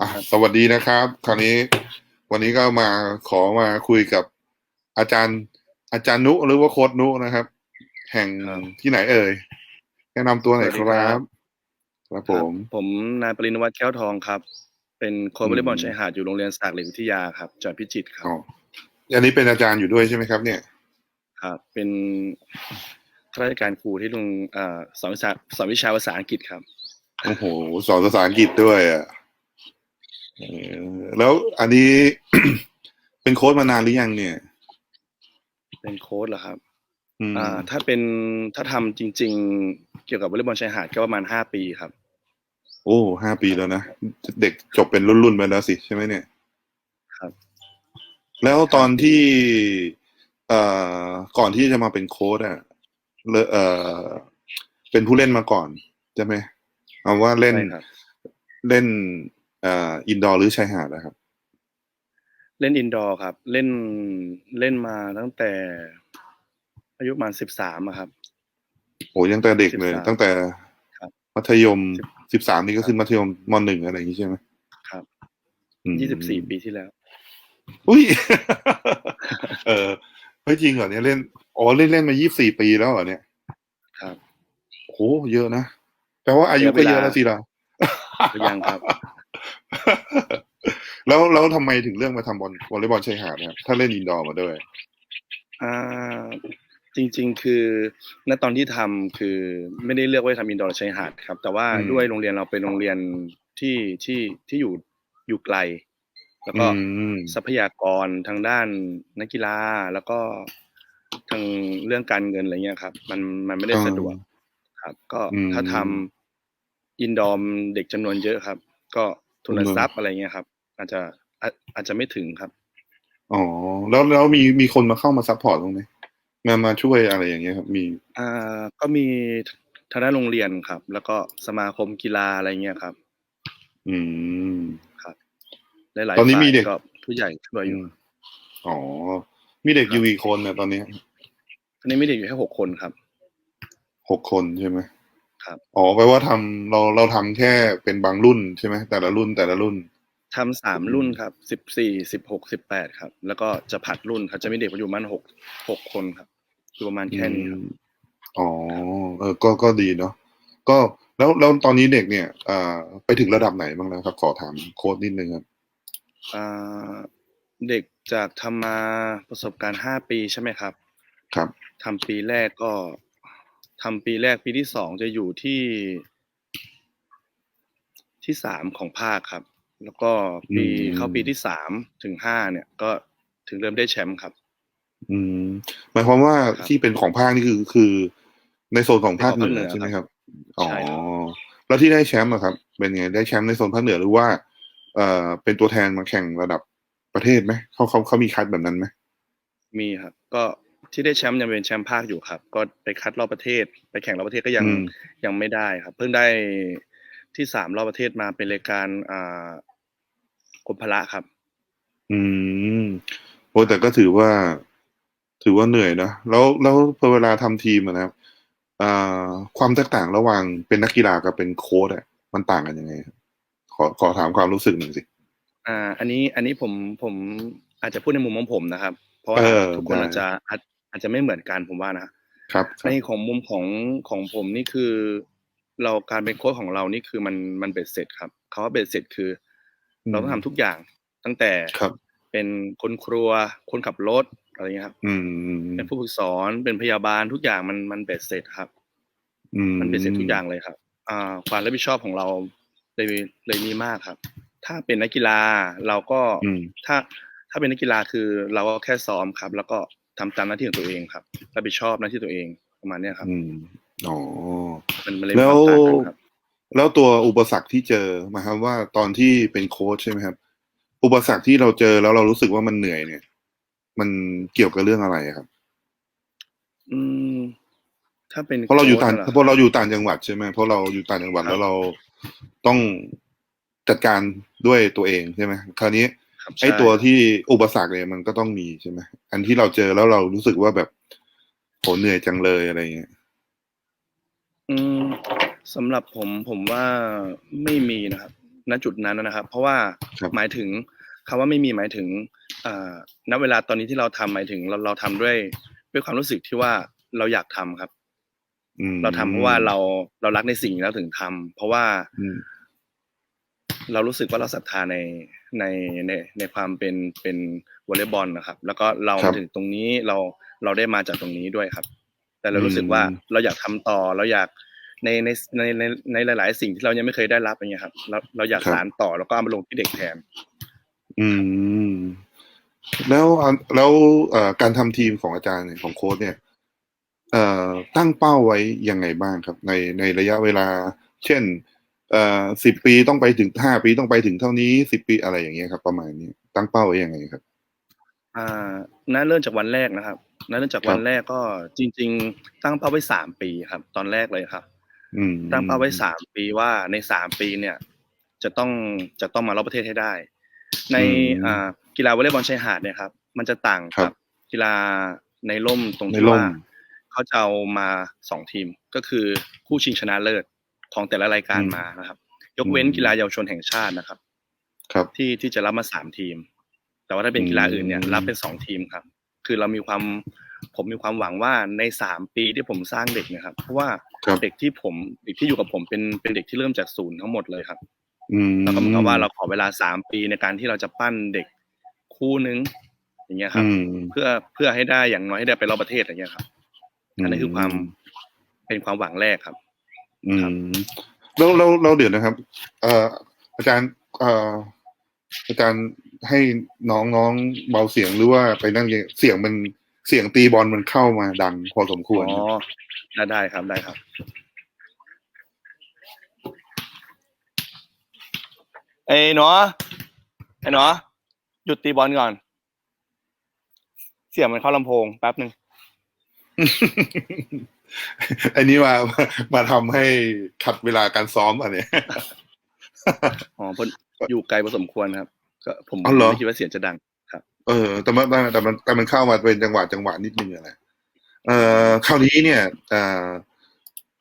อะสวัสดีนะครับ คราวนี้ วันนี้ก็มาขอมาคุยกับอาจารย์ อาจารย์นุหรือว่าโค้ดนุนะครับ แห่งครับที่ไหนเอ่ยแนะนำตัวหน่อยสวัสคดีครัรับบครับผม ผมนายปรินวัฒน์แก้วทองครับ เป็นโค้ชอืมวอลเลย์บอลชายหาดอยู่โรงเรียนสากเหล็กวิทยาครับจังหวัดพิจิตรครับอ๋ออันนี้เป็นอาจารย์อยู่ด้วยใช่ไหมครับ เนี่ยครับเป็นข้าราชการครูที่โรงเอ่อสอนวิชาสอนวิชาภาษาอังกฤษครับโอ้โหสอนภาษาอังกฤษด้วยอะเออ แล้วอันนี้เป็นโค้ดมานานหรือยังเนี่ย เป็นโค้ชเหรอครับอืมอ่า ถ้าเป็นถ้าทำจริง ๆ เกี่ยวกับวอลเลย์บอลชายหาดก็ประมาณห้าปีครับ โอ้ห้าปีแล้วนะ เด็กจบเป็นรุ่นๆไปแล้วสิใช่ไหมเนี่ย ครับ แล้วตอนที่เอ่อก่อนที่จะมาเป็นโค้ดอะเลเอ่อเป็นผู้เล่นมาก่อนใช่ไหมเอาว่าเล่นใช่ครับเล่นเอ่ออินดอร์หรือชายหาดนะครับ เล่นอินดอร์ครับ เล่นเล่นมาตั้งแต่ อายุประมาณสิบสามครับโอ้ยังแต่เด็กเลย13ตั้งแต่ครับมัธยมสิบสามนี่ก็ขึ้นมัธยมมหนึ่งอะไรอย่างนี้ใช่ไหมครับอืมยี่สิบสี่ปีที่แล้ว อุ้ย เออเฮ้ยจริงเหรอเนี่ยเล่นอ๋อเล่นเล่นมายี่สี่ปีแล้วเหรอเนี่ย ครับโอ้โหเยอะนะแปลว่าอายุก็เยอะแล้วสิเราก็ยังครับ แล้วแล้วทำไมถึงเรื่องมาทำบอลวอลเลย์บอลชายหาดนะครับถ้าเล่นอินดอร์มาด้วย อ่าจริง ๆ คือณตอนที่ทำคือไม่ได้เลือกว่าจะทำอินดอร์ชายหาดครับ แต่ว่าอืม ด้วยโรงเรียนเราเป็นโรงเรียนที่ที่ที่อยู่อยู่ไกล แล้วก็ อืม ทรัพยากรทางด้านนักกีฬาแล้วก็ทางเรื่องการเงินอะไรเงี้ยครับ มันมันไม่ได้สะดวกครับ ก็อืม ถ้าทำอินดอร์เด็กจำนวนเยอะครับ ก็ ทุนทรัพย์อะไรเงี้ยครับ อาจจะอาอาจจะไม่ถึงครับอ๋อแล้วแล้วมีมีคนมาเข้ามาซัพพอร์ตตรงไหมมามาช่วยอะไรอย่างเงี้ยครับ มีอ่าก็มีทางด้านโรงเรียนครับ แล้วก็สมาคมกีฬาอะไรเงี้ยครับ อืมหลายๆตอนนี้มีฝ่ายเด็กก็ผู้ใหญ่ช่วยอยู่อ๋อมีเด็กอยู่กี่คนเนี่ยตอนนี้อันนี้มีเด็กอยู่แค่หกคนครับหกคนใช่ไหม ครับอ๋อแปลว่าทำเราเราทำแค่เป็นบางรุ่นใช่ไหมแต่ละรุ่นแต่ละรุ่นทำสามรุ่นครับสิบสี่สิบหกสิบแปดครับ แล้วก็จะผัดรุ่นครับจะมีเด็กอยู่ประมาณหกหกคนครับอยู่ประมาณแค่นี้ครับอืมอ๋อเออก็ก็ดีเนาะก็แล้วแล้วตอนนี้เด็กเนี่ยอ่าไปถึงระดับไหนบ้างแล้วครับขอถามโค้ดนิดนึงครับอ่าเด็กจากทำมาประสบการณ์ห้าปีใช่ไหมครับ ครับทำปีแรกก็ ทำปีแรกปีที่สองจะอยู่ที่ที่สามของภาคครับ แล้วก็ปีอืมเข้าปีที่สามถึงห้าเนี่ย ก็ถึงเริ่มได้แชมป์ครับ อืมหมายความว่าครับที่เป็นของภาคนี่คือคือ ในโซนของภาคเหนืเป็นของภาคเหนืออใช่ไหมครับครับอ๋อใช่ครับแล้วที่ได้แชมป์อะครับ เป็นไงได้แชมป์ในโซนภาคเหนือหรือว่า เอ่อเป็นตัวแทนมาแข่งระดับประเทศไหมเขาเขาเขามีคัดแบบนั้นไหมมีครับ ก็ ที่ได้แชมป์ยังเป็นแชมป์ภาคอยู่ครับ ก็ไปคัดรอบประเทศ ไปแข่งรอบประเทศก็ยังอืมยังไม่ได้ครับ เพิ่งได้ที่สามรอบประเทศมาเป็นรายการอ่ากรมพละครับ อืมโอ้แต่ก็ถือว่า ถือว่าเหนื่อยนะแล้วแล้วพอเวลาทำทีมอะนะครับอ่าความแตกต่างระหว่างเป็นนักกีฬากับเป็นโค้ชอะมันต่างกันยังไงครับขอขอถามความรู้สึกหนึ่งสิอ่า อันนี้อันนี้ผมผมอาจจะพูดในมุมของผมนะครับ เพราะว่าเออทุกคนได้อาจจะ อาจอาจจะไม่เหมือนกันผมว่านะครับคในรับของมุมของของผมนี่คือ เราการเป็นโค้ชของเรานี่คือมันมันเบ็ดเสร็จครับคำว่าเบ็ดเสร็จคืออมเราต้องทำทุกอย่างตั้งแต่ครับ เป็นคนครัว คนขับรถอะไรเงี้ยครับอืมเป็นผู้ฝึกสอนเป็นพยาบาลทุกอย่างมันมันเบ็ดเสร็จครับอืมมันเบ็ดเสร็จทุกอย่างเลยครับ อ่า ความรับผิดชอบของเราเลยเลยมีมากครับ ถ้าเป็นนักกีฬาเราก็อืมถ้าถ้าเป็นนักกีฬาคือเราก็แค่ซ้อมครับ แล้วก็ ทำตามหน้าที่ของตัวเองครับรับผิดชอบหน้าที่ตัวเองประมาณเนี้ยครับอืมอ๋อมันมันเลยมีแล้วความต่างกันครับแล้วตัวอุปสรรคที่เจอหมายความว่าตอนที่เป็นโค้ชใช่ไหมครับ อุปสรรคที่เราเจอแล้วเรารู้สึกว่ามันเหนื่อยเนี่ย มันเกี่ยวกับเรื่องอะไรอะครับ อืม ถ้าเป็นเพราะเราอยู่ต่างโค้ชหเพราะเราอยู่ต่างจังหวัดใช่ไหมเพราะเราอยู่ต่างจังหวัดครับแล้วเราต้องจัดการด้วยตัวเองใช่ไหมคราวนี้ครับ ไอ้ใช่ตัวที่อุปสรรคเนี่ยมันก็ต้องมีใช่ไหมอันที่เราเจอแล้วเรารู้สึกว่าแบบโหเหนื่อยจังเลยอะไรเงี้ยอืมสำหรับผมผมว่าไม่มีนะครับ ณจุดนั้นนะครับ เพราะว่าครับหมายถึงคำว่าไม่มีหมายถึงอ่าณเวลาตอนนี้ที่เราทำหมายถึงเราเราทำด้วยด้วยความรู้สึกที่ว่าเราอยากทำครับอืมเราทำเพราะว่าเราเรารักในสิ่งนี้แล้วถึงทำเพราะว่าอืม เรารู้สึกว่าเราศรัทธาในในในในความเป็นเป็นวอลเลย์บอลนะครับ แล้วก็เราครับมาถึงตรงนี้เราเราได้มาจากตรงนี้ด้วยครับ แต่เราอืมรู้สึกว่าเราอยากทำต่อเราอยากในในในในในหลาย ๆ สิ่งที่เรายังไม่เคยได้รับอย่างเงี้ยครับ เราเราอยากสานต่อแล้วก็เอามาลงที่เด็กแทน อืม แล้วอะแล้วเอ่อการทำทีมของอาจารย์เนี่ยของโค้ชเนี่ยเอ่อตั้งเป้าไว้ยังไงบ้างครับ ในในระยะเวลา เช่น เอ่อสิบปีต้องไปถึงห้าปีต้องไปถึงเท่านี้สิบปีอะไรอย่างเงี้ยครับ ประมาณนี้ตั้งเป้าไว้ยังไงครับ อ่าน่าเริ่มจากวันแรกนะครับน่าเริ่มจากวันแรกก็จริง ๆ ตั้งเป้าไว้สามปีครับ ตอนแรกเลยครับอืมตั้งเป้าไว้สามปีว่าในสามปีเนี่ย จะต้องจะต้องมารอบประเทศให้ได้ ในอืมอ่ากีฬาวอลเลย์บอลชายหาดเนี่ยครับ มันจะต่างครักับบกีฬาในร่มตรงในที่ร่มว่าเขาจะเอามาสองทีมก็คือคู่ชิงชนะเลิศ ของแต่ละรายการมานะครับ ยกเว้นกีฬาเยาวชนแห่งชาตินะครับ ครับที่ที่จะรับมาสามทีม แต่ว่าถ้าเป็นกีฬาอื่นเนี่ยอืมรับเป็นสองทีมครับ คือเรามีความผมมีความหวังว่าในสามปีที่ผมสร้างเด็กเนะครับ เพราะว่าครับเด็กที่ผมเด็กที่อยู่กับผมเป็นเป็นเด็กที่เริ่มจากศูนย์ทั้งหมดเลยครับอืมแล้วก็เหมือนกับว่าเราขอเวลาสามปีในการที่เราจะปั้นเด็กคู่นึงอย่างเงี้ยครับอืมเพื่อเพื่อให้ได้อย่างน้อยให้ได้ไปรอบประเทศอย่างเงี้ยครับอันนี้คือความเป็นความหวังแรกครับ อืครับมแล้วแล้วแล้วเดี๋ยวนะครับ เอ่ออาจารย์เอ่ออาจารย์ให้น้องน้องเบาเสียงหรือว่าไปนั่งยังเสียงมันเสียงตีบอลมันเข้ามาดังพอสมควรอ๋อได้ได้ครับได้ครับไอ้หนอไอ้หนอหยุดตีบอลก่อน เสียงมันเข้าลำโพงแป๊บหนึ่ง อันนี้มามาทำให้ขัดเวลาการซ้อมอันเนี้ยอ๋อเพนอยู่ไกลพอสมควรครับ ก็ผมอ๋อเหรอไม่คิดว่าเสียงจะดังเออ แต่มันแต่แต่มันแต่มันเข้ามาเป็นจังหวะจังหวะนิดนึงอะนะเอ่อคราวนี้เนี่ยเอ่อ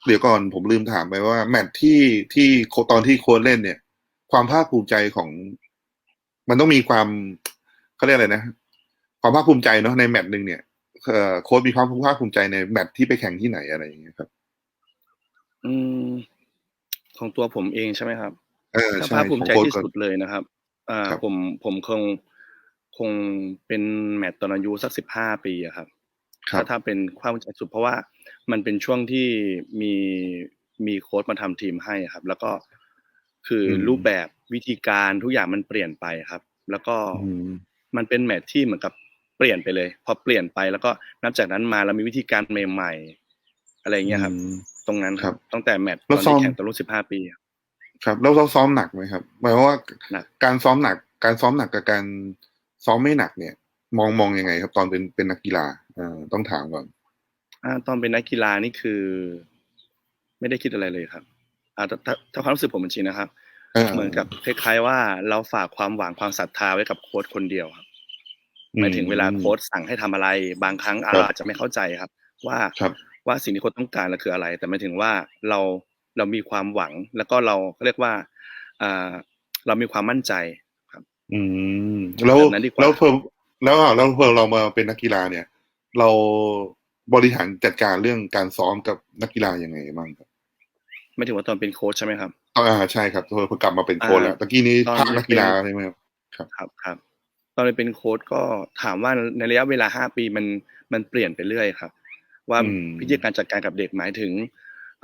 เดี๋ยวก่อนผมลืมถามไปว่า แมตช์ที่ที่โคตอนที่โค้ชเล่นเนี่ย ความภาคภูมิใจของ มันต้องมีความเขาเรียกอะไรนะ ความภาคภูมิใจเนาะในแมตช์หนึ่งเนี่ยเอ่อ โค้ชมีความภาคภูมิใจในแมตช์ที่ไปแข่งที่ไหนอะไรอย่างเงี้ยครับ อืม ของตัวผมเองใช่ไหมครับเออถ้าใช่ภาคภูมิใจของโค้ชที่ก่อนสุดเลยนะครับ อ่าครับผมผมคงคงเป็นแมตตช์ตอนอายุสักสิบห้าปีอะครับครับถ้าถ้าเป็นความภูมิใจสุดเพราะว่ามันเป็นช่วงที่มีมีโค้ชมาทำทีมให้ครับ แล้วก็คืออมรูปแบบวิธีการทุกอย่างมันเปลี่ยนไปครับ แล้วก็อืมมันเป็นแมตช์ที่เหมือนกับเปลี่ยนไปเลย พอเปลี่ยนไปแล้วก็นับจากนั้นมาเรามีวิธีการใหม่ๆ อะไรอย่างเงี้ยครับอืมตรงนั้นคครัรับบตั้งแต่แมตช์ตแล้วอนซ้อที่มแข่งตอนรุ่นสิบห้าปี ครับแล้วเราซ้อมหนักไหมครับหมายความว่าหนักการซ้อมหนัก การซ้อมหนักกับการซ้อมไม่หนักเนี่ย มองมองยังไง ครับ ตอนเป็นเป็นนักกีฬาเอ่อต้องถามก่อนอ่าตอนเป็นนักกีฬานี่คือ ไม่ได้คิดอะไรเลยครับอ่าถ้าถ้าถ้าความรู้สึกผมจริงๆนะครับ เหมือนกับคล้ายๆว่าเราฝากความหวังความศรัทธาไว้กับโค้ชคนเดียวครับ หมายถึงเวลาโค้ชสั่งให้ทำอะไร บางครั้งครับเราอาจจะไม่เข้าใจครับ ว่าครับว่าสิ่งที่โค้ชต้องการน่ะคืออะไร แต่หมายถึงว่าเราเรามีความหวัง แล้วก็เราเขาเรียกว่าอ่าเรามีความมั่นใจอืมแล้วแบบนั้นดีกว่าแล้วเพิ่มแล้วอะแล้วเพิ่มเรามาเป็นนักกีฬาเนี่ย เราบริหารจัดการเรื่องการซ้อมกับนักกีฬายังไงบ้างครับหมายถึงว่าตอนเป็นโค้ชใช่ไหมครับอ่าใช่ครับเพิ่งกลับมาเป็นโค้ชแล้วอ่าตะกี้นี้ตอนภาคนักกีฬาใช่ไหมครับครับครับ ตอนเป็นโค้ชก็ถามว่าในระยะเวลาห้าปีมันมันเปลี่ยนไปเรื่อยครับ ว่าอืมวิธีการจัดการกับเด็กหมายถึง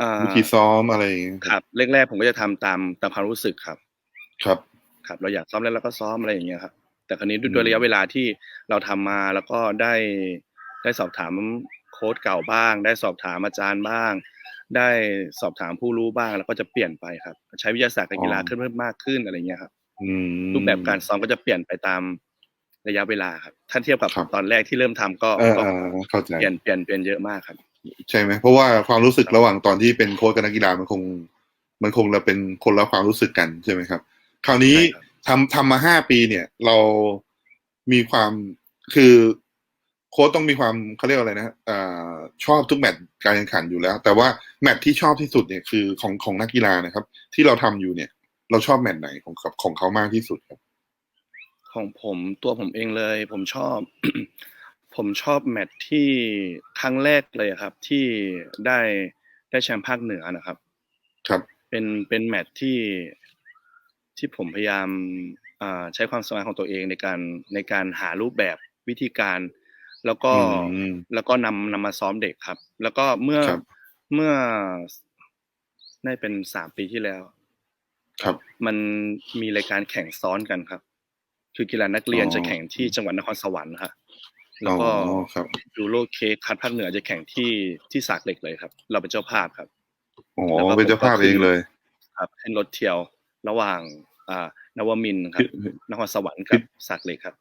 อ่าวิธีซ้อมอะไรอย่างเงี้ยครับแรกๆผมก็จะทำตามตามความรู้สึกครับ ครับ ครับ เราอยากซ้อมแล้วเราก็ซ้อมอะไรอย่างเงี้ยครับ แต่คราวนี้ด้วยอืมด้วยระยะเวลาที่เราทำมาแล้วก็ได้ได้สอบถามโค้ชเก่าบ้าง ได้สอบถามอาจารย์บ้าง ได้สอบถามผู้รู้บ้างแล้วก็จะเปลี่ยนไปครับ ใช้วิทยาศาสตร์การกีฬาขึ้นเพิ่มมากขึ้นอะไรเงี้ยครับอืมรูปแบบการซ้อมก็จะเปลี่ยนไปตาม ระยะเวลาครับ ถ้าเทียบกับครับตอนแรกที่เริ่มทำก็เออก็เออเข้าใจเปลี่ยนเปลี่ยนเปลี่ยนเยอะมากครับ ใช่ไหมเพราะว่าความรู้สึกระหว่างตอนที่เป็นโค้ชกับนักกีฬามันคง มันคงเราเป็นคนละความรู้สึกกันใช่ไหมครับ คราวนี้ใช่ครับทำทำมาห้าปีเนี่ย เรามีความคือโค้ชต้องมีความเขาเรียกว่าอะไรนะอ่าชอบทุกแมตช์การแข่งขันอยู่แล้ว แต่ว่าแมตช์ที่ชอบที่สุดเนี่ยคือของของนักกีฬานะครับ ที่เราทำอยู่เนี่ย เราชอบแมตช์ไหนของเขาของเขามากที่สุดครับ ของผมตัวผมเองเลย ผมชอบ ผมชอบแมตช์ที่ครั้งแรกเลยครับ ที่ได้ได้แชมป์ภาคเหนือนะครับ ครับ เป็นเป็นแมตช์ที่ที่ผมพยายามอ่าใช้ความสามารถของตัวเองในการในการหารูปแบบวิธีการ แล้วก็อืมแล้วก็นำนำมาซ้อมเด็กครับ แล้วก็เมื่อครับเมื่อได้เป็นสามปีที่แล้ว ครับ มันมีรายการแข่งซ้อนกันครับ คือกีฬานักเรียนอ๋อจะแข่งที่จังหวัดนครสวรรค์ครับแล้วก็อ๋อครับยูโรเค้กคัดภาคเหนือจะแข่งที่ที่สากเหล็กเลยครับ เราเป็นเจ้าภาพครับอ๋อแล้วก็เป็นเจ้าภาพผมก็เองเลย ครับขึ้นรถเที่ยวระหว่าง อ่านวมินทร์ครับ นครสวรรค์กับสากเหล็กครับ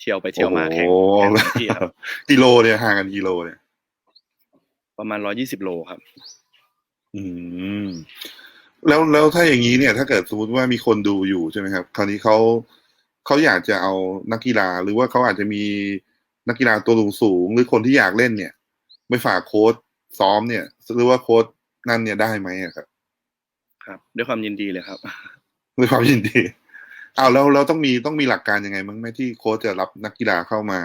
เที่ยวไปเที่ยวมาแข่งโอ้โหแข่งสองที่ครับกิโลเนี่ยห่างกันกิโลเนี่ย ประมาณร้อยี่สิบโลครับ อืมแล้วแล้วถ้าอย่างนี้เนี่ย ถ้าเกิดสมมติว่ามีคนดูอยู่ใช่ไหมครับ คราวนี้เขา เขาอยากจะเอานักกีฬา หรือว่าเขาอาจจะมีนักกีฬาตัวสูงสูงๆหรือคนที่อยากเล่นเนี่ย ไม่ฝากโค้ดซ้อมเนี่ย หรือว่าโค้ดนั่นเนี่ยได้ไหมอะครับ ครับ ด้วยความยินดีเลยครับด้วยความยินดีอ้าวแล้วเราต้องมีต้องมีหลักการยังไงมั้งไหมที่โค้ชจะรับนักกีฬาเข้ามา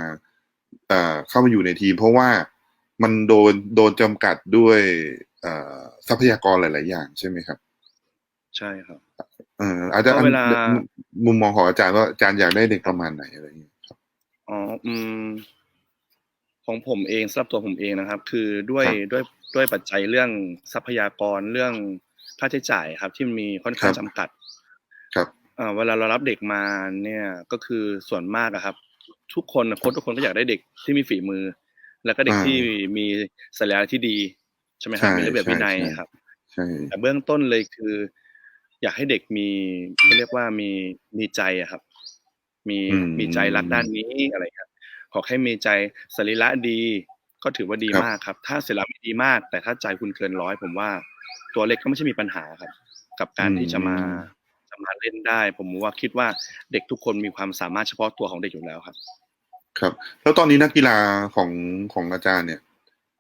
เอ่อเข้ามาอยู่ในทีม เพราะว่ามันโดนโดนจำกัดด้วยเอ่อทรัพยากรหลาย ๆ อย่างใช่ไหมครับ ใช่ครับเอ่ออาจจะก็เวลามุมมองของอาจารย์ว่าอาจารย์อยากได้เด็กประมาณไหนอะไรอย่างเงี้ยครับอ๋ออืม ของผมเองสำหรับตัวผมเองนะครับ คือด้วยครับด้วยด้วยปัจจัยเรื่องทรัพยากรเรื่องค่าใช้จ่ายครับ ที่มีค่อนข้างครับจำกัด ครับอ่าเวลาเรารับเด็กมาเนี่ย ก็คือส่วนมากอะครับ ทุกคนโค้ชทุกคนก็อยากได้เด็กที่มีฝีมือ แล้วก็เด็กอ่าที่มีศักยภาพที่ดีใช่ไหมครับใช่มีระเบียบวินัยใช่ใช่ครับใช่แต่เบื้องต้นเลยคือ อยากให้เด็กมีเขาเรียกว่ามีมีใจอะครับ มีอืมมีใจรักด้านนี้อะไรครับขอแค่มีใจสรีระดี ก็ถือว่าดีครับมากครับ ถ้าสรีระไม่ดีมาก แต่ถ้าใจคุณเกินร้อยผมว่า ตัวเล็กก็ไม่ใช่มีปัญหาครับ กับการที่จะมาจะมาเล่นได้ ผมว่าคิดว่าเด็กทุกคนมีความสามารถเฉพาะตัวของเด็กอยู่แล้วครับ ครับ แล้วตอนนี้นักกีฬาของของอาจารย์เนี่ย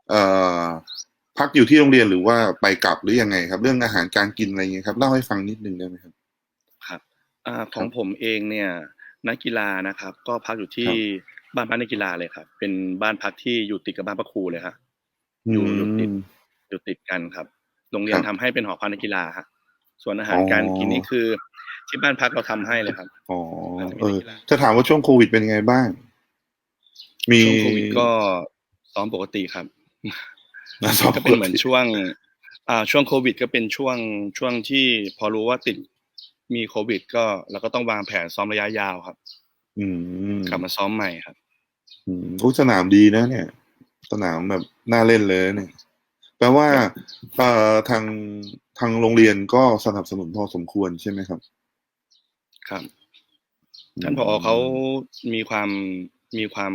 เอ่อ พักอยู่ที่โรงเรียนหรือว่าไปกลับหรือยังไงครับ เรื่องอาหารการกินอะไรเงี้ยครับเล่าให้ฟังนิดนึงได้ไหมครับครับอ่าของผมเองเนี่ย นักกีฬานะครับ ก็พักอยู่ที่ครับบ้านพักนักกีฬาเลยครับ เป็นบ้านพักที่อยู่ติดกับบ้านพักครูเลยครับอยู่อยู่ติดมอยู่ติดกันครับ โรงเรียนครับทำให้เป็นหอพักนักกีฬาฮะส่วนอาหารอ๋อการกินนี่คือ ที่บ้านพักเราทำให้เลยครับอ๋ออาจจะมีเออนักกีฬาจะถามว่าช่วงโควิดเป็นยังไงบ้าง มีช่วงโควิดก็ซ้อมปกติครับนะสอบ ก็เป็นเหมือนช่วง อ่าช่วงโควิด ก็เป็นช่วงช่วงที่พอรู้ว่าติดมีโควิด ก็เราก็ต้องวางแผนซ้อมระยะยาวครับ อืมกลับมาซ้อมใหม่ครับ อืมอุ๊ยสนามดีนะเนี่ย สนามแบบน่าเล่นเลยเนี่ยแปลว่าเอ่อทางทางโรงเรียนก็สนับสนุนพอสมควรใช่ไหมครับ ครับท่านผอเขามีความมีความ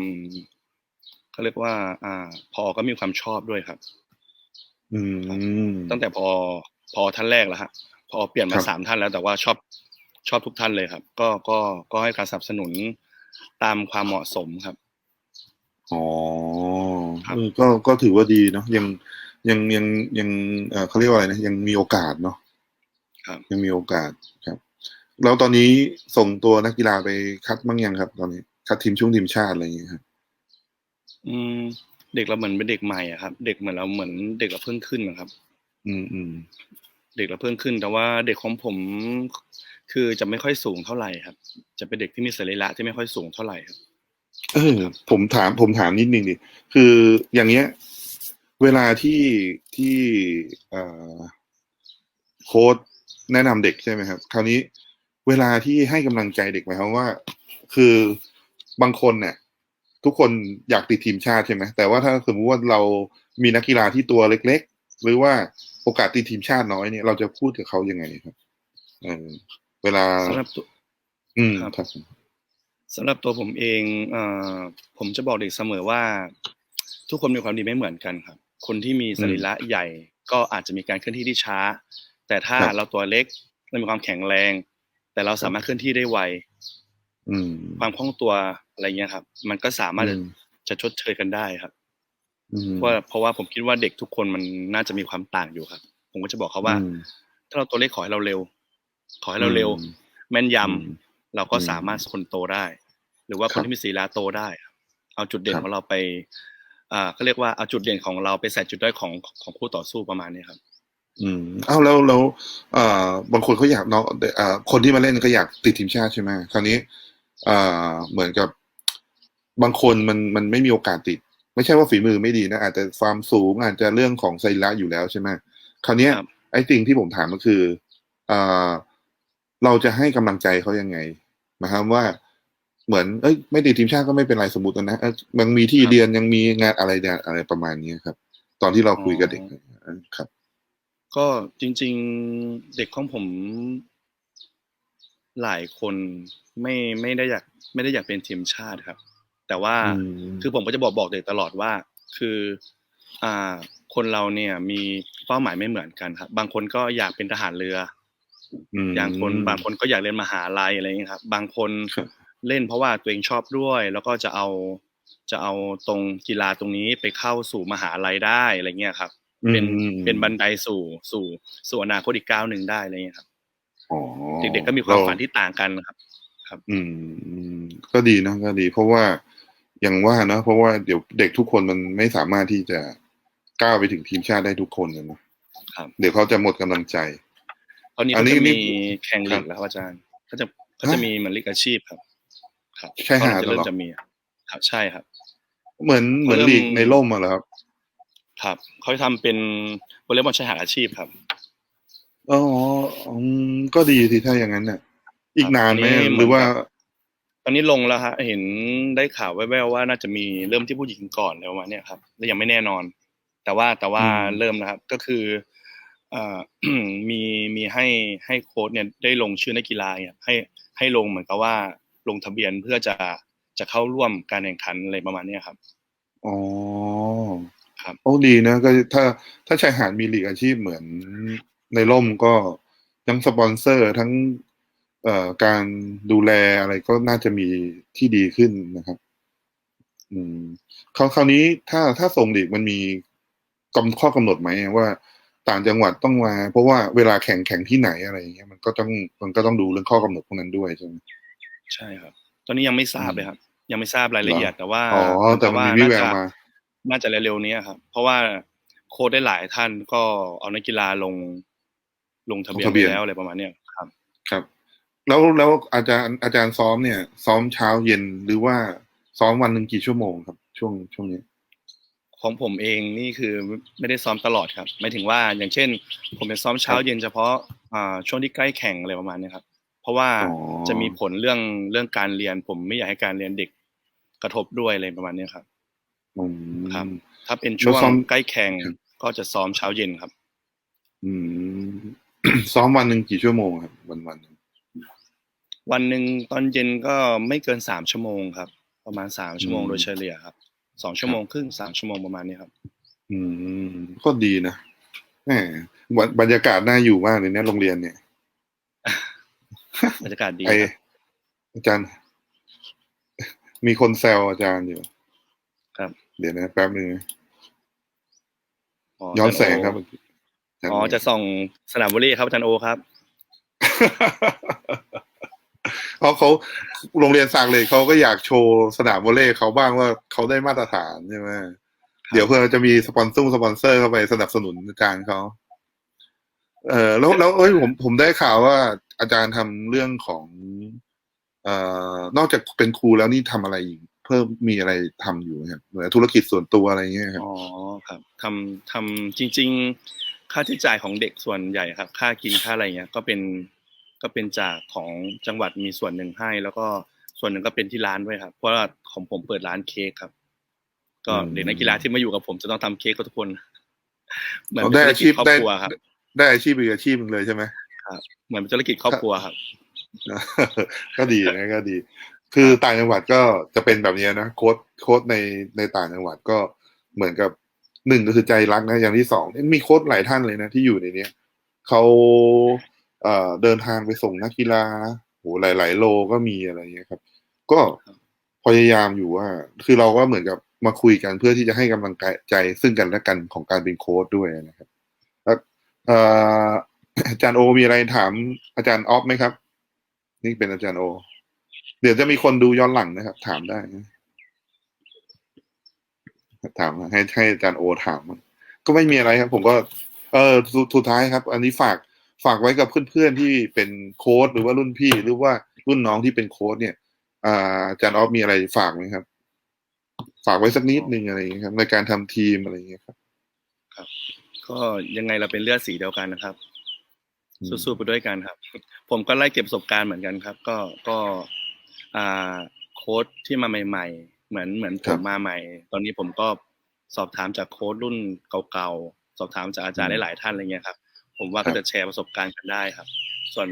เขาเรียกว่า อ่า พอก็มีความชอบด้วยครับ อืมตั้งแต่พอพอท่านแรกแล้วฮะพอเปลี่ยนคมารับสามท่านแล้ว แต่ว่าชอบชอบทุกท่านเลยครับ ก็ก็ก็ให้การสนับสนุนตามความเหมาะสมครับอ๋อครับเออก็ก็ถือว่าดีเนาะยังยังยังยังเอ่อเขาเรียกว่าอะไรนะยังมีโอกาสเนาะครับยังมีโอกาสครับแล้วตอนนี้ส่งตัวนักกีฬาไปคัดบ้างยังครับ ตอนนี้คัดทีมช่วงทีมชาติอะไรอย่างเงี้ยครับ อืม เด็กเราเหมือนเป็นเด็กใหม่อะครับ เด็กเหมือนเราเหมือนเด็กเราเพิ่งขึ้นนะครับ อืมอืมเด็กเราเพิ่งขึ้น แต่ว่าเด็กของผมคือจะไม่ค่อยสูงเท่าไหร่ครับ จะเป็นเด็กที่มีสรีระที่ไม่ค่อยสูงเท่าไหร่ครับ เออผมถามผมถามนิดนึงดิคืออย่างเงี้ย เวลาที่ที่เอ่อโค้ดแนะนำเด็กใช่ไหมครับ คราวนี้เวลาที่ให้กำลังใจเด็กหมายความว่า คือบางคนเนี่ย ทุกคนอยากติดทีมชาติใช่ไหมแต่ว่าถ้าสมมติว่าเรามีนักกีฬาที่ตัวเล็ก ๆ หรือว่าโอกาสติดทีมชาติน้อยเนี่ยเราจะพูดกับเขายังไงครับเออเวลาสำหรับตัวอืมครับครับสำหรับตัวผมเองเอ่อผมจะบอกเด็กเสมอว่า ทุกคนมีความดีไม่เหมือนกันครับ คนที่มีสรีระใหญ่ ก็อาจจะมีการเคลื่อนที่ที่ช้า แต่ถ้าครับเราตัวเล็กเรามีความแข็งแรง แต่เราสามารถเคลื่อนที่ได้ไวอืมความคล่องตัว อะไรเงี้ยครับ มันก็สามารถจะอืมจะชดเชยกันได้ครับอืมเพราะว่าเพราะว่าผมคิดว่าเด็กทุกคนมันน่าจะมีความต่างอยู่ครับ ผมก็จะบอกเขาว่าอืมถ้าเราตัวเล็กขอให้เราเร็ว ขอให้เราเร็วอืมแม่นยำอืมเราก็อืมสามารถคนโตได้ หรือว่าคครับนที่มีศีลาโตได้ครับเอาจุดเด่นครับของเราไปอ่าเขาเรียกว่าเอาจุดเด่นของเราไปใส่จุดด้อยของของคู่ต่อสู้ประมาณนี้ครับอืมเอ้าแล้วแล้วเอ่อบางคนเขาอยากเนาะเอ่อคนที่มาเล่นก็อยากติดทีมชาติใช่ไหมคราวนี้เอ่อเหมือนกับ บางคนมันมันไม่มีโอกาสติด ไม่ใช่ว่าฝีมือไม่ดีนะ อาจจะความสูงอาจจะเรื่องของไซระอยู่แล้วใช่ไหมคราวเนี้ยครับไอ้สิ่งที่ผมถามก็คือเอ่อเราจะให้กำลังใจเขายังไงนะครับว่าเหมือนเอ้ยไม่ติดทีมชาติก็ไม่เป็นไรสมมตินะเอ้ยมันมีที่ครับเรียนยังมีงานอะไรเนี่ยอะไรประมาณนี้ครับ ตอนที่เราคุยกับเด็กครับ ก็จริง ๆเด็กของผม หลายคนไม่ไม่ได้อยาก ไม่ได้อยากเป็นทีมชาติครับ แต่ว่าอืมคือผมก็จะบอกบอกเด็กตลอดว่า คือ อ่า คนเราเนี่ย มีเป้าหมายไม่เหมือนกันครับ บางคนก็อยากเป็นทหารเรือมอย่างคนบางคนก็อยากเรียนมหาลัยอะไรอย่างเงี้ยครับ บางคนครับเล่นเพราะว่าตัวเองชอบด้วย แล้วก็จะเอาจะเอาตรงกีฬาตรงนี้ไปเข้าสู่มหาลัยได้อะไรเงี้ยครับ เป็นอืมเป็นบันไดสู่สู่สู่อนาคตอีกก้าวหนึ่งได้อะไรเงี้ยครับอ๋อเด็กๆก็มีความเรฝันที่ต่างกันครับอืมอืม ก็ดีนะก็ดี เพราะว่า อย่างว่านะเพราะว่าเดี๋ยวเด็กทุกคนมันไม่สามารถที่จะก้าวไปถึงทีมชาติได้ทุกคนเลยนะครับเดี๋ยวเขาจะหมดกำลังใจตอนนี้อันเขานี้จะนี่มีแข่งครัลีบกแล้วครับอาจารย์เขาจะเขาจะมีเหมือนลีกอาชีพครับ ครับชายหาดก็เริ่เหรมอจะมีครับใช่ครับ เหมือนเหมือนเริ่มลีกในร่มอะเหรอครับ ครับเขาจะทำเป็นวอลเลย์บอลชายหาดอาชีพครับอ๋ออืมก็ดีสิถ้าอย่างนั้นเนี่ยอีกนานไหมอันนี้เหมือนหรือว่ากับต อนนี้ลงแล้วฮะเห็นได้ข่าวแว่วๆว่าน่าจะมีเริ่มที่ผู้หญิงก่อนอะไรประมาณเนี้ยครับและยังไม่แน่นอน แต่ว่าแต่ว่าอืมเริ่มนะครับก็คือเอ่อมีมีให้ให้โค้ชเนี่ยได้ลงชื่อนักกีฬาเนี่ยให้ให้ลงเหมือนกับว่าลงทะเบียนเพื่อจะจะเข้าร่วมการแข่งขันอะไรประมาณเนี้ยครับอ๋อครับโอ้ดีนะก็ถ้าถ้าชายหาดมีลีกอาชีพเหมือนในร่มก็ทั้งสปอนเซอร์ทั้งเอ่อ การดูแลอะไรก็น่าจะมีที่ดีขึ้นนะครับอืมคราวคราวนี้ถ้าถ้าส่งลีกมันมีกำข้อกำหนดไหมว่าต่างจังหวัดต้องมา เพราะว่าเวลาแข่งแข่งที่ไหนอะไรอย่างเงี้ยมันก็ต้องมันก็ต้องดูเรื่องข้อกำหนดพวกนั้นด้วยใช่ไหมใช่ครับ ตอนนี้ยังไม่ทราบเลยครับ ยังไม่ทราบรายละเอียดแต่ว่าอ๋อแต่มันมีวิแววมาน่าจะเร็วๆนี้ครับ เพราะว่าโค้ชได้หลายท่านก็เอานักกีฬาลงลงทะเบียนลงทะเบีไปยนแล้วอะไรประมาณเนี้ยครับครับ แล้วแล้วอาจารย์อาจารย์ซ้อมเนี่ย ซ้อมเช้าเย็นหรือว่าซ้อมวันหนึ่งกี่ชั่วโมงครับ ช่วงช่วงนี้ ของผมเองนี่คือไม่ได้ซ้อมตลอดครับหมายถึงว่าอย่างเช่น ผมจะซ้อมเช้าครับเย็นเฉพาะอ่าช่วงที่ใกล้แข่งอะไรประมาณเนี้ยครับ เพราะว่าอ๋อจะมีผลเรื่องเรื่องการเรียน ผมไม่อยากให้การเรียนเด็กกระทบด้วยอะไรประมาณเนี้ยครับอืมครับถ้าเป็นช่วแล้วซ้งอมใกล้แข่งครับก็จะซ้อมเช้าเย็นครับ อืมซ้อมวันหนึ่งกี่ชั่วโมงครับ วันวันหนึ่ง วันหนึ่งตอนเย็นก็ไม่เกินสามชั่วโมงครับ ประมาณสามชั่วโมงอืมโดยเฉลี่ยครับสองชั่วโมงครึ่งสามชั่วโมงประมาณนี้ครับ อืมก็ดีนะแหมบรรบรรยากาศน่าอยู่มากเลยเนี่ยโรงเรียนเนี่ยบรรยากาศดีไอครับอาจารย์ มีคนแซวอาจารย์อยู่ ครับ เดี๋ยวนะแป๊บนึงนะย้อนแสงครับอ๋อจะส่องสนามวอลเลย์ครับอาจารย์โอครับ เพราะเขาโรงเรียนสร้างเลยเขาก็อยากโชว์สนามวอลเลย์เขาบ้างว่าเขาได้มาตรฐานใช่ไหมเดี๋ยวเพื่อจะมีสปอนซ์สปอนเซอร์เข้าไปสนับสนุนอาจารย์เขาเออแล้วแล้วเอ้ยผมผมได้ข่าวว่าอาจารย์ทำเรื่องของ เอ่อนอกจากเป็นครูแล้วนี่ทำอะไรอีกเพิ่มมีอะไรทำอยู่ครับเหมือนธุรกิจส่วนตัวอะไรอย่างเงี้ยครับอ๋อครับทำทำจริง ๆ ค่าใช้จ่ายของเด็กส่วนใหญ่ครับ ค่ากินค่าอะไรเงี้ย ก็เป็น ก็เป็นจากของจังหวัดมีส่วนหนึ่งให้ แล้วก็ส่วนหนึ่งก็เป็นที่ร้านด้วยครับ เพราะว่าของผมเปิดร้านเค้กครับ ก็อืมเด็กนักกีฬาที่มาอยู่กับผมจะต้องทำเค้กกับทุกคนเหมือนเราเป็นได้ธุรอากิชีจพครอบได้ครัวครับ ได้อาชีพอีกอาชีพหนึงเลยใช่ไหมเหมือนเป็นธุรกิจครอบครัวครับ ก็ดีนะก็ดี คือต่างจังหวัดก็จะเป็นแบบนี้นะโค้ดโค้ดในในต่างจังหวัดก็เหมือนกับหนึ่งก็คือใจรักนะอย่างที่สองมีโค้ดหลายท่านเลยนะที่อยู่ในเนี้ยเขา เอ่อเดินทางไปส่งนักกีฬาโหหลาย ๆ โลก็มีอะไรเงี้ยครับ ก็พยายามอยู่ว่า คือเราก็เหมือนกับมาคุยกันเพื่อที่จะให้กำลังใจซึ่งกันและกันของการเป็นโค้ดด้วยนะครับแล้วอาจารย์โอมีอะไรถามอาจารย์ออฟไหมครับ นี่เป็นอาจารย์โอ เดี๋ยวจะมีคนดูย้อนหลังนะครับ ถามได้ถามให้ให้อาจารย์โอถาม ก็ไม่มีอะไรครับ ผมก็ เออสุดสุดท้ายครับ อันนี้ฝาก ฝากไว้กับเพื่อนๆที่เป็นโค้ดหรือว่ารุ่นพี่ หรือว่ารุ่นน้องที่เป็นโค้ดเนี่ยอ่าอาจารย์ออฟมีอะไรฝากไหมครับ ฝากไว้สักนิดนึงอะไรอย่างเงี้ยครับ ในการทำทีมอะไรอย่างเงี้ยครับ ก็ยังไงเราเป็นเลือดสีเดียวกันนะครับอืมสู้ๆไปด้วยกันครับ ผมก็ไล่เก็บประสบการณ์เหมือนกันครับ ก็ก็อ่าโค้ดที่มาใหม่ ๆ เหมือนเหมือนผมมาใหม่ ตอนนี้ผมก็สอบถามจากโค้ดรุ่นเก่าๆสอบถามจากอาจารย์ได้หลายท่านอะไรเงี้ยครับ ผมว่าก็จะแชร์ประสบการณ์กันได้ครับ ส่วน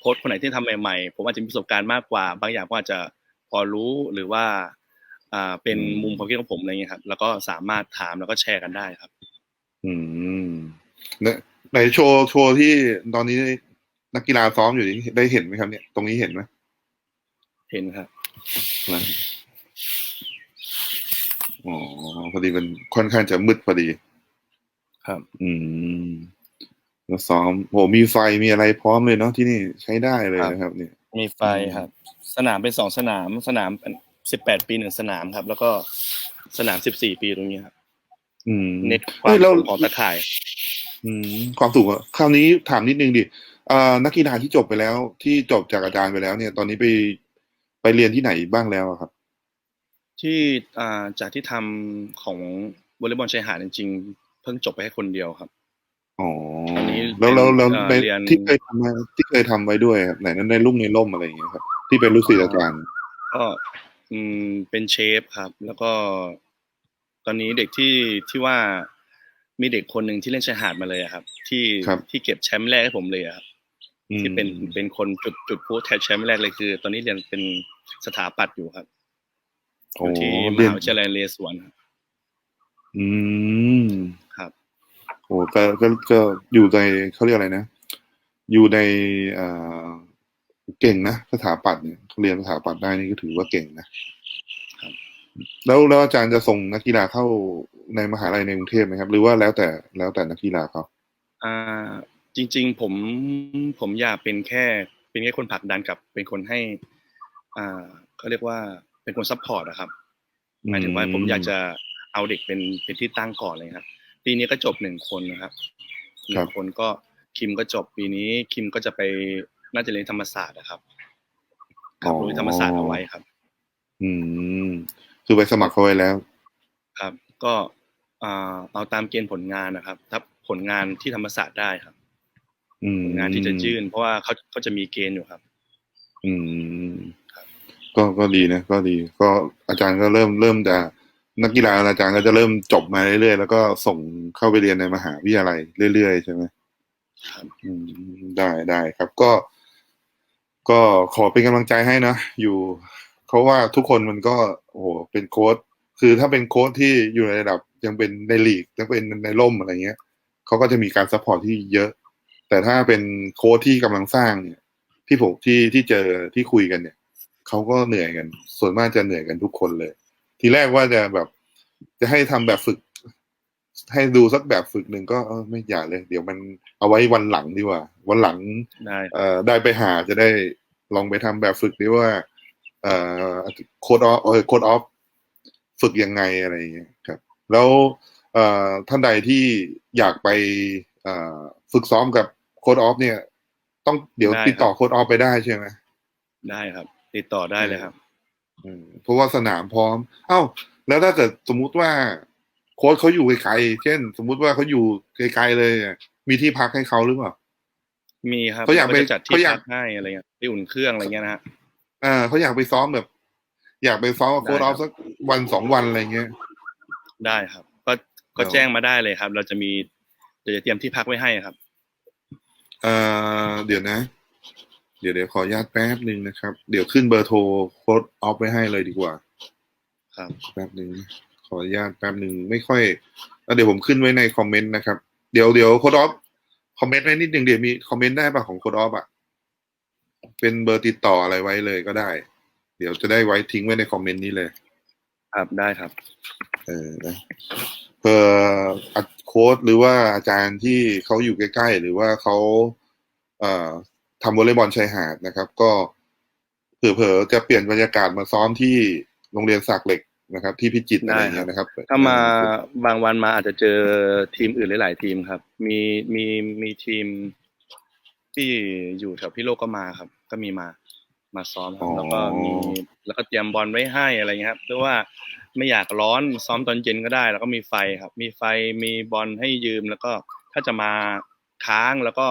โค้ดคนไหนที่ทำใหม่ๆ ผมอาจจะมีประสบการณ์มากกว่า บางอย่างก็อาจจะพอรู้หรือว่าอ่าเป็นมุมความคิดของผมอะไรเงี้ยครับ แล้วก็สามารถถามแล้วก็แชร์กันได้ครับ อืมไหนไหนโชว์โชว์ที่ตอนนี้นักกีฬาซ้อมอยู่นี่ได้เห็นไหมครับเนี่ยตรงนี้เห็นไหมเห็นครับนะอ๋อพอดีมันค่อนข้างจะมืดพอดี ครับ อืม แล้วซ้อมโหมีไฟมีอะไรพร้อมเลยเนาะที่นี่ใช้ได้เลยนะครับ เนี่ย มีไฟครับ สนามเป็นสองสนามสนามสิบแปดปีหนึ่งสนามครับ แล้วก็สนามสิบสี่ปีตรงนี้ครับอืมเน็ตควาเอ้มยแล้วสูงของตะข่าย อืมความสูงอะคราวนี้ถามนิดนึงดิเอ่อนักกีฬาที่จบไปแล้ว ที่จบจากอาจารย์ไปแล้ว เนี่ย ตอนนี้ไปไปเรียนที่ไหนบ้างแล้วอะครับ ที่อ่าจากที่ทำของวอลเลย์บอลชายหาดจริงๆเพิ่งจบไปแค่คนเดียวครับ อ๋อตอนนี้แล้วแล้วแล้วเป็นในเอ่อเรียน ที่เคยทำมาที่เคยทำไว้ด้วยครับไหนนั้นในลุ่มในร่มอะไรอย่างเงี้ยครับ ที่เป็นลูกศิษย์อาจารย์ก็อืมเป็นเชฟครับ แล้วก็ ตอนนี้เด็กที่ที่ว่ามีเด็กคนหนึ่งที่เล่นชายหาดมาเลยอะครับ ที่ครับที่เก็บแชมป์แรกให้ผมเลยอะครับ อืมที่เป็นเป็นคนจุดจุดพูแทนแชมป์แรกเลยคือ ตอนนี้เรียนเป็นสถาปัตย์อยู่ครับอโอ้ยู่ที่มเรียนหาวิทยาลัยนเรศวรครับ อืมครับ โอ้ก็ก็ก็อยู่ในเขาเรียกอะไรนะ อยู่ในเอ่อเก่งนะสถาปัตย์เนี่ยเรียนสถาปัตย์ได้นี่ก็ถือว่าเก่งนะแล้วแล้วอาจารย์จะส่งนักกีฬาเข้าในมหาลัยในกรุงเทพไหมครับ หรือว่าแล้วแต่แล้วแต่นักกีฬาเขาอ่า จริง ๆ ผมผมอยากเป็นแค่ เป็นแค่คนผลักดันกับเป็นคนให้ อ่าเขาเรียกว่าเป็นคนซัพพอร์ตนะครับหมายถึงว่าผมอยากจะเอาเด็กเป็นเป็นที่ตั้งก่อนเลยครับ ปีนี้ก็จบหนึ่งคนนะครับหนึ่งคนก็คิมก็จบปีนี้คิมก็จะไปน่าจะเรียนธรรมศาสตร์นะครับครับรู้ธรรมศาสตร์เอาไว้ครับ อืม คือไปสมัครเขาไว้แล้ว ครับ ก็อ่าเอาตามเกณฑ์ผลงานนะครับ ถ้าผลงานที่ธรรมศาสตร์ได้ครับอืมผลงานที่จะยื่น เพราะว่าเขาเขาจะมีเกณฑ์อยู่ครับ อืมก็ก็ดีนะก็ดี ก็อาจารย์ก็เริ่มเริ่มจะ นักกีฬาอาจารย์ก็จะเริ่มจบมาเรื่อยๆ แล้วก็ส่งเข้าไปเรียนในมหาวิทยาลัยเรื่อยๆ ใช่ไหมครับได้ได้ครับ ก็ ก็ขอเป็นกำลังใจให้นะ อยู่ เพราะว่าทุกคนมันก็ โอ้โหเป็นโค้ดคือถ้าเป็นโค้ดที่อยู่ในระดับยังเป็นในลีกยังเป็นในร่มอะไรเงี้ยเขาก็จะมีการซัพพอร์ตที่เยอะ แต่ถ้าเป็นโค้ดที่กำลังสร้างเนี่ย ที่ผมที่ที่เจอที่คุยกันเนี่ยเขาก็เหนื่อยกัน ส่วนมากจะเหนื่อยกันทุกคนเลย ทีแรกว่าจะแบบ จะให้ทำแบบฝึก ให้ดูสักแบบฝึกหนึ่งก็เออไม่อยากเลย เดี๋ยวมันเอาไว้วันหลังดีกว่า วันหลังได้เอ่อได้ไปหาจะได้ลองไปทำแบบฝึกดีว่าเอ่อโค้ดออฟเออโค้ดออฟฝึกยังไงอะไรอย่างเงี้ยครับ แล้วเอ่อท่านใดที่อยากไปเอ่อฝึกซ้อมกับโค้ดออฟเนี่ย ต้องเดี๋ยวติดต่อโค้ดออฟไปได้ใช่ไหมได้ครับ ติดต่อได้เลยครับอืม เพราะว่าสนามพร้อม เอ้า แล้วถ้าเกิดสมมุติว่า โค้ชเขาอยู่ไกลๆเช่น สมมุติว่าเขาอยู่ไกลๆเลยอะมีที่พักให้เขาหรือเปล่า มีครับเขาอยากไปจะจัดที่เขาอยากพักให้อะไรเงี้ยที่อุ่นเครื่องอะไรเงี้ยนะฮะอ่าเขาอยากไปซ้อมแบบ อยากไปซ้อมกับโค้ดออฟได้ครับสักวันสองวันอะไรเงี้ย ได้ครับ ก็ก็เอาแจ้งมาได้เลยครับ เราจะมีเดี๋ยวจะเตรียมที่พักไว้ให้ครับเอ่อเดี๋ยวนะ เดี๋ยวเดี๋ยวขออนุญาตแป๊บหนึ่งนะครับ เดี๋ยวขึ้นเบอร์โทรโค้ดออฟไว้ให้เลยดีกว่า ครับแป๊บหนึ่งขออนุญาตแป๊บหนึ่งไม่ค่อยแล้วเดี๋ยวผมขึ้นไว้ในคอมเมนต์นะครับ เดี๋ยวเดี๋ยวโค้ดออฟคอมเมนต์ไว้นิดหนึ่งเดี๋ยวมีคอมเมนต์ได้ป่ะของโค้ดออฟอะเป็นเบอร์ติดต่ออะไรไว้เลยก็ได้ เดี๋ยวจะได้ไว้ทิ้งไว้ในคอมเมนต์นี้เลย ครับได้ครับ เออนะเพื่อโค้ดหรือว่าอาจารย์ที่เขาอยู่ใกล้ๆหรือว่าเขาเอ่อ ทำวอลเลย์บอลชายหาดนะครับ ก็เผลอๆจะเปลี่ยนบรรยากาศมาซ้อมที่โรงเรียนสากเหล็กนะครับ ที่พิจิตรอะไรอย่างเงี้ยนะครับ ถ้ามาบางวันมาอาจจะเจอทีมอื่นหลาย ๆ ทีมครับ มีมีมีทีมที่อยู่แถวพี่โลกก็มาครับ ก็มีมามาซ้อมครับแล้วก็มีแล้วก็เตรียมบอลไว้ให้อะไรเงี้ยครับเพราะว่าไม่อยากร้อนซ้อมตอนเย็นก็ได้ แล้วก็มีไฟครับ มีไฟมีบอลให้ยืมแล้วก็ถ้าจะมาค้างแล้วก็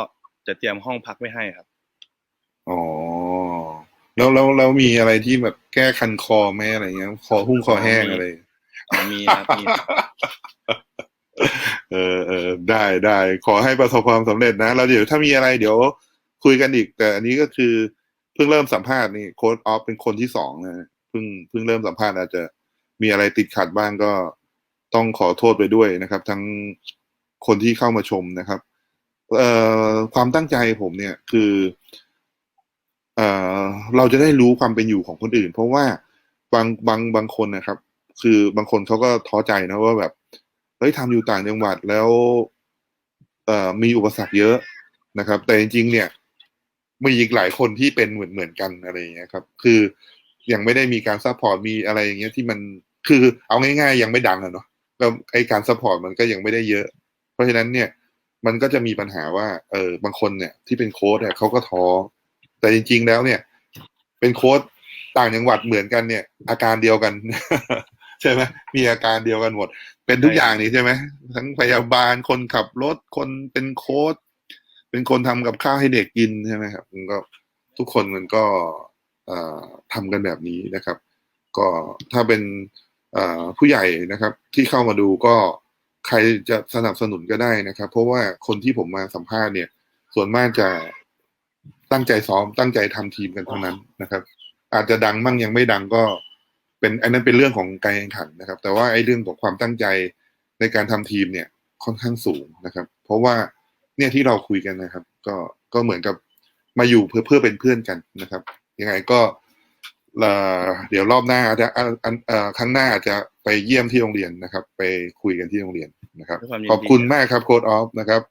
จะเตรียมห้องพักไว้ให้ครับ อ๋อ แล้วแล้วแล้วมีอะไรที่แบบแก้คันคอไหมอะไรเงี้ย คอหุ้งคอแห้งอะไรอ๋อมีครับมีครับเออเออได้ได้ขอให้ประสบความสำเร็จนะแล้วเดี๋ยวถ้ามีอะไรเดี๋ยวคุยกันอีก แต่อันนี้ก็คือเพิ่งเริ่มสัมภาษณ์นี่โค้ดออฟเป็นคนที่สองนะเพิ่งเพิ่งเริ่มสัมภาษณ์อาจจะมีอะไรติดขัดบ้างก็ต้องขอโทษไปด้วยนะครับ ทั้งคนที่เข้ามาชมนะครับ เอ่อความตั้งใจผมเนี่ยคือ เอ่อเราจะได้รู้ความเป็นอยู่ของคนอื่น เพราะว่าบางบางบางคนนะครับ คือบางคนเขาก็ท้อใจนะว่าแบบเฮ้ยทำอยู่ต่างจังหวัดแล้วเอ่อมีอุปสรรคเยอะนะครับ แต่จริงๆเนี่ยมีอีกหลายคนที่เป็นเหมือนเหมือนกันอะไรอย่างเงี้ยครับ คือยังไม่ได้มีการซัพพอร์ตมีอะไรอย่างเงี้ยที่มันคือเอาง่าย ๆ ยังไม่ดังอะเนาะแล้วไอการซัพพอร์ตมันก็ยังไม่ได้เยอะ เพราะฉะนั้นเนี่ยมันก็จะมีปัญหาว่า เออบางคนเนี่ยที่เป็นโค้ชเนี่ยเขาก็ท้อ แต่จริง ๆ แล้วเนี่ย เป็นโค้ชต่างจังหวัดเหมือนกันเนี่ย อาการเดียวกัน ใช่ไหมมีอาการเดียวกันหมด เป็นทุกอย่างนี่ใช่ไหมทั้งพยาบาลคนขับรถคนเป็นโค้ชเป็นคนทำกับข้าวให้เด็กกินใช่ไหมครับมันก็ทุกคนมันก็เอ่อทำกันแบบนี้นะครับ ก็ถ้าเป็นเอ่อผู้ใหญ่นะครับ ที่เข้ามาดูก็ใครจะสนับสนุนก็ได้นะครับ เพราะว่าคนที่ผมมาสัมภาษณ์เนี่ย ส่วนมากจะ ตั้งใจซ้อมตั้งใจทำทีมกันเท่านั้นนะครับ อาจจะดังมั่งยังไม่ดังก็เป็นอันนั้นเป็นเรื่องของการแข่งขันนะครับ แต่ว่าไอ้เรื่องของความตั้งใจในการทำทีมเนี่ยค่อนข้างสูงนะครับ เพราะว่าเนี่ยที่เราคุยกันนะครับ ก็ก็เหมือนกับมาอยู่เพื่อเพื่อเป็นเพื่อนกันนะครับยังไงก็เอ่อเดี๋ยวรอบหน้าอาจจะอันอันเอ่อครั้งหน้าอาจจะไปเยี่ยมที่โรงเรียนนะครับ ไปคุยกันที่โรงเรียนนะครับด้วยความยินดีขอบคุณมากครับโค้ดออฟนะครับ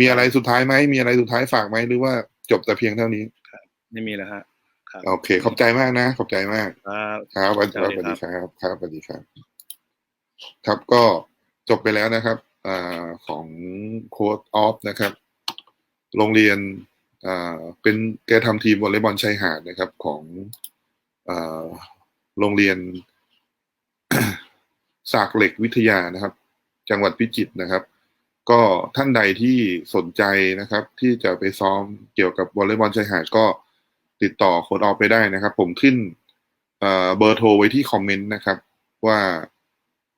มีอะไรสุดท้ายไหมมีอะไรสุดท้ายฝากไหมหรือว่า จบแต่เพียงเท่านี้ไม่มีแล้วฮะครับโอเค ขอบใจมากนะ ขอบใจมาก ครับครับสวัสสวัสดีดีครับครับครับสวัสดีครับ ครับก็จบไปแล้วนะครับอ่าของโค้ดออฟนะครับ โรงเรียนอ่าเป็นแกทำทีมวอลเลย์บอลชายหาดนะครับ ของอ่าโรงเรียนสากเหล็กวิทยานะครับ จังหวัดพิจิตรนะครับ ก็ท่านใดที่สนใจนะครับ ที่จะไปซ้อมเกี่ยวกับวอลเลย์บอลชายหาดก็ติดต่อโค้ดออฟไปได้นะครับ ผมขึ้นเบอร์โทรไว้ที่คอมเมนต์นะครับ ว่า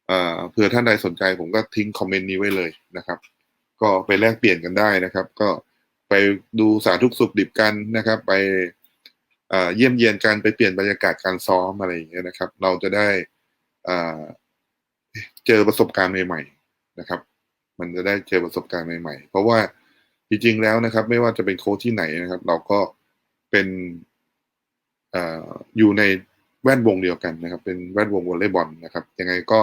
เออเผื่อท่านใดสนใจ ผมก็ทิ้งคอมเมนต์นี้ไว้เลยนะครับ ก็ไปแลกเปลี่ยนกันได้นะครับ ก็ไปดูสาธุกสุขดิบกันนะครับ ไปเยี่ยมเยียนกันไปเปลี่ยนบรรยากาศการซ้อมอะไรอย่างเงี้ยนะครับ เราจะได้เจอประสบการณ์ใหม่ๆนะครับ มันจะได้เจอประสบการณ์ใหม่ๆ เพราะว่าจริงๆแล้วนะครับ ไม่ว่าจะเป็นโค้ชที่ไหนนะครับ เราก็เป็นออยู่ในแวดวงเดียวกันนะครับ เป็นแวดวงวอลเลย์บอลนะครับ ยังไงก็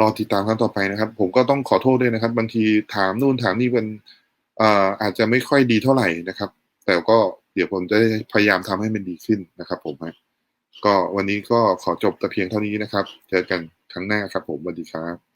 รอติดตามครั้งต่อไปนะครับ ผมก็ต้องขอโทษด้วยนะครับ บางทีถามนู่นถามนี่เป็นออาจจะไม่ค่อยดีเท่าไหร่นะครับ แต่ก็เดี๋ยวผมจะพยายามทำให้มันดีขึ้นนะครับผมฮะก็วันนี้ก็ขอจบแต่เพียงเท่านี้นะครับ เจอกันครั้งหน้าครับผมสวัสดีครับ